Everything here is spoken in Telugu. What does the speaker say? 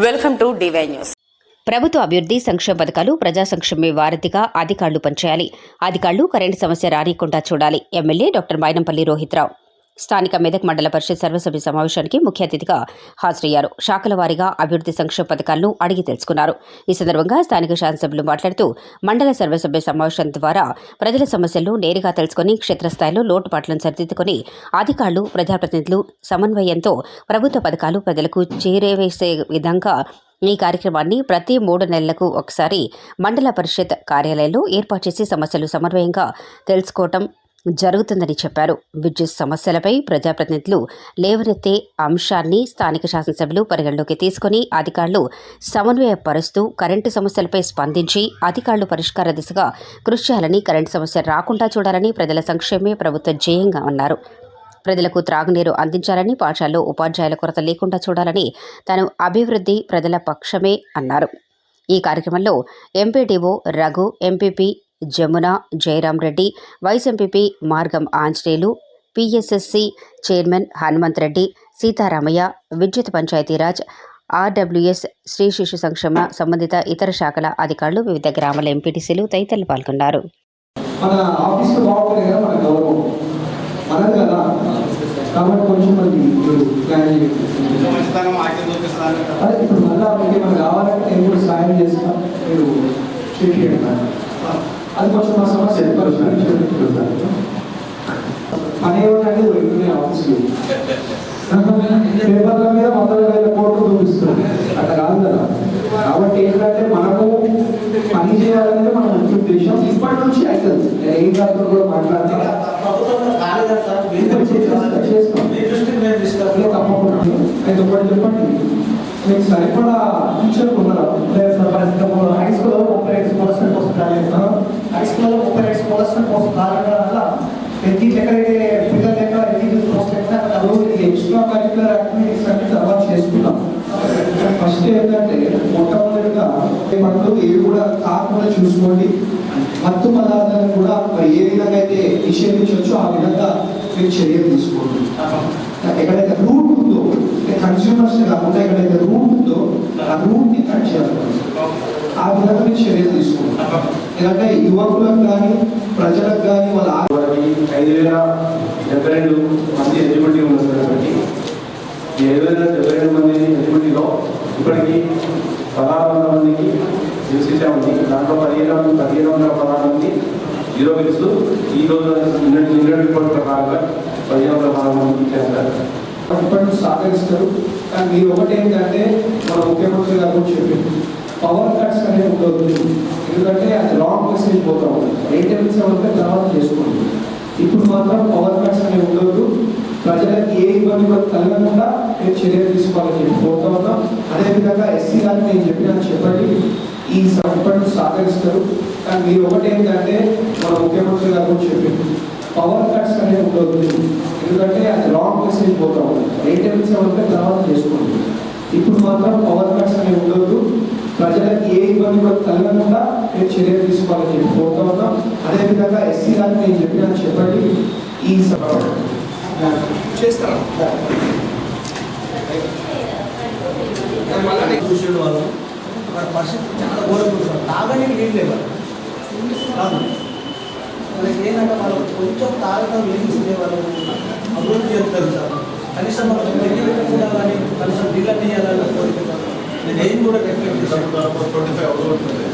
వెల్కమ్ టు డివై న్యూస్ ప్రభుత్వ అభివృద్ధి సంక్షేమ పథకాలు ప్రజా సంక్షేమ వారధిగా అధికారులు పనిచేయాలి. అధికారులు కరెంటు సమస్య రానికుండా చూడాలి. MLA doctor Mynampally Rohit Rao. స్థానిక మెదక్ మండల పరిషత్ సర్వసభ్య సమావేశానికి ముఖ్య అతిథిగా హాజరయ్యారు. శాఖల వారీగా అభివృద్ధి సంక్షేమ పథకాలను అడిగి తెలుసుకున్నారు. ఈ సందర్భంగా స్థానిక శాసనసభ్యులు మాట్లాడుతూ మండల సర్వసభ్య సమావేశం ద్వారా ప్రజల సమస్యలను నేరుగా తెలుసుకుని క్షేత్రస్థాయిలో లోటుపాట్లను సరిదిద్దుకుని అధికారులు ప్రజాప్రతినిధులు సమన్వయంతో ప్రభుత్వ పథకాలు ప్రజలకు చేరవేసే విధంగా ఈ కార్యక్రమాన్ని ప్రతి మూడు నెలలకు ఒకసారి మండల పరిషత్ కార్యాలయంలో ఏర్పాటు చేసి సమస్యలు సమన్వయంగా తెలుసుకోవటం జరుగుతుందని చెప్పారు. విద్యుత్ సమస్యలపై ప్రజాప్రతినిధులు లేవనెత్తే అంశాన్ని స్థానిక శాసనసభ్యులు పరిగణలోకి తీసుకుని అధికారులు సమన్వయపరుస్తూ కరెంటు సమస్యలపై స్పందించి అధికారులు పరిష్కార దిశగా కృషి చేయాలని కరెంటు సమస్య రాకుండా చూడాలని ప్రజల సంక్షేమే ప్రభుత్వ ధ్యేయంగా అన్నారు. ప్రజలకు త్రాగునీరు అందించాలని పాఠశాలలో ఉపాధ్యాయుల కొరత లేకుండా చూడాలని తాను అభివృద్ధి ప్రజల పక్షమే అన్నారు. ఈ కార్యక్రమంలో MPDO Raghu MPP Jamuna Jayaram Reddy vice MPP Margam Anjaneyulu PSSC chairman Hanumanth Reddy Seetharamaiah విద్యుత్ పంచాయతీరాజ్ ఆర్డబ్ల్యూఎస్ శ్రీ శిశు సంక్షేమ సంబంధిత ఇతర శాఖల అధికారులు వివిధ గ్రామాల ఎంపీటీసీలు తదితరులు పాల్గొన్నారు. ఇప్పుడు మళ్ళీ కావాలంటే సాయం మీరు అది కొంచెం మా సమస్య పని ఏమంటే వెళ్తున్నాయి ఆఫీసులు పేపర్ల మీద వందల వేల కోట్లు చూపిస్తుంది అట్లా కాదు కదా. కాబట్టి ఏంటంటే మనము పని చేయాలనేది మన ముఖ్య ఉద్దేశం. ఇప్పటి నుంచి అవుతుంది ఏం కాదు కూడా మాట్లాడతా. తప్పకుండా. అయితే ఒకటి చెప్పండి. మీకు సరిపడా టీచర్ ఉన్నారా? హై స్కూల్లో ముప్పై ఐదు పర్సెంట్ వస్తుంది హై స్కూల్లో ముప్పై ఐదు పర్సెంట్ వస్తుంది కారణం వల్ల ప్రతి ఎక్కడైతే పిల్లలు లెక్క ఎన్ని పోస్ట్ ఎక్కడ ఎక్స్ట్రా కరిక్యులర్ యాక్టివిటీస్ అంటే తర్వాత చేసుకున్నాం. ఫస్ట్ ఏంటంటే మొట్టమొదటిగా మనకు ఏవి కూడా కాకుండా చూసుకోండి. మత్తు పదార్థాలను కూడా ఏ విధంగా అయితే నిషేధించవచ్చో ఆ విధంగా మీరు చర్యలు తీసుకోండి. ఎక్కడైతే రూట్ ఉందో కన్స్యూమర్స్ కాకుండా ఎక్కడైతే రూట్ ఉందో ఆ రూట్ని కట్ చేయాలి ఆ విధంగా మీరు చర్యలు తీసుకోండి ఎందుకంటే యువకులకు కానీ ప్రజలకు కానీ వాళ్ళ ఐదు వేల డెబ్బై రెండు మంది ఎలిజిబిలిటీ ఉంది సార్ ఇప్పటికి ఈ ఐదు వేల డెబ్బై రెండు మంది ఎలిజిబిలిటీలో ఇప్పటికి పదహారు వందల మందికి నివసించామండి దాంట్లో పదిహేను పదిహేను వందల పదహారు మంది జీరో బిల్స్ ఈ రోజు నిన్నటి నిన్నటి రిపోర్ట్ ప్రకారంగా పదిహేను వందల పదహారు మందికి ఇచ్చారు సార్ ఇప్పటి సహకరిస్తారు కానీ మీరు ఒకటి ఏంటంటే మన ముఖ్యమంత్రి గారు చెప్పింది. పవర్ కట్స్ అనేది ఉండదు ఎందుకంటే అది లాంగ్ మెసేజ్ పోతా ఉంది. మెయింటెనెన్స్ ఉంటే తర్వాత చేసుకోండి. ఇప్పుడు మాత్రం పవర్ కట్స్ అనేవి ఉండదు ప్రజలకు ఏ ఇబ్బంది కూడా కలగకుండా మీరు చర్యలు తీసుకోవాలని చెప్పి కోరుతా ఉన్నాం. అదేవిధంగా ఎస్సీ గారికి నేను చెప్పిన చెప్పండి. ఈ స- సహకరిస్తారు కానీ మీరు ఒకటి ఏంటంటే మన ముఖ్యమంత్రి గారు చెప్పింది. పవర్ కట్స్ అనేవి ఉండొద్దు. ఎందుకంటే అది రాంగ్ మెసేజ్ పోతా. ఉంది మెయింటెనెన్స్ ఉంటే తర్వాత చేసుకోండి. ఇప్పుడు మాత్రం పవర్ కట్స్ అనేవి ఉండొద్దు. ప్రజలకు ఏ ఇబ్బంది కూడా కలగకుండా మీరు చర్యలు తీసుకోవాలని చెప్పి కోరుతా ఉన్నాం. అదేవిధంగా ఎస్సీ గారికి నేను చెప్పిన చెప్పండి. ఈ చూసిన వాళ్ళు పరిస్థితి చాలా ఘోరంగా తాగడానికి నీళ్ళు లేవు? కాదు వాళ్ళకి ఏంటంటే వాళ్ళు కొంచెం తాగడం నీళ్ళు వాళ్ళు అభివృద్ధి చెప్తారు సార్. కనీసం వాళ్ళకి పెళ్ళి పెట్టకుండా కానీ కనీసం బిల్లు చేయాలని కోరిక నేను ఏం కూడా ఎక్స్పెక్ట్ చేశాను.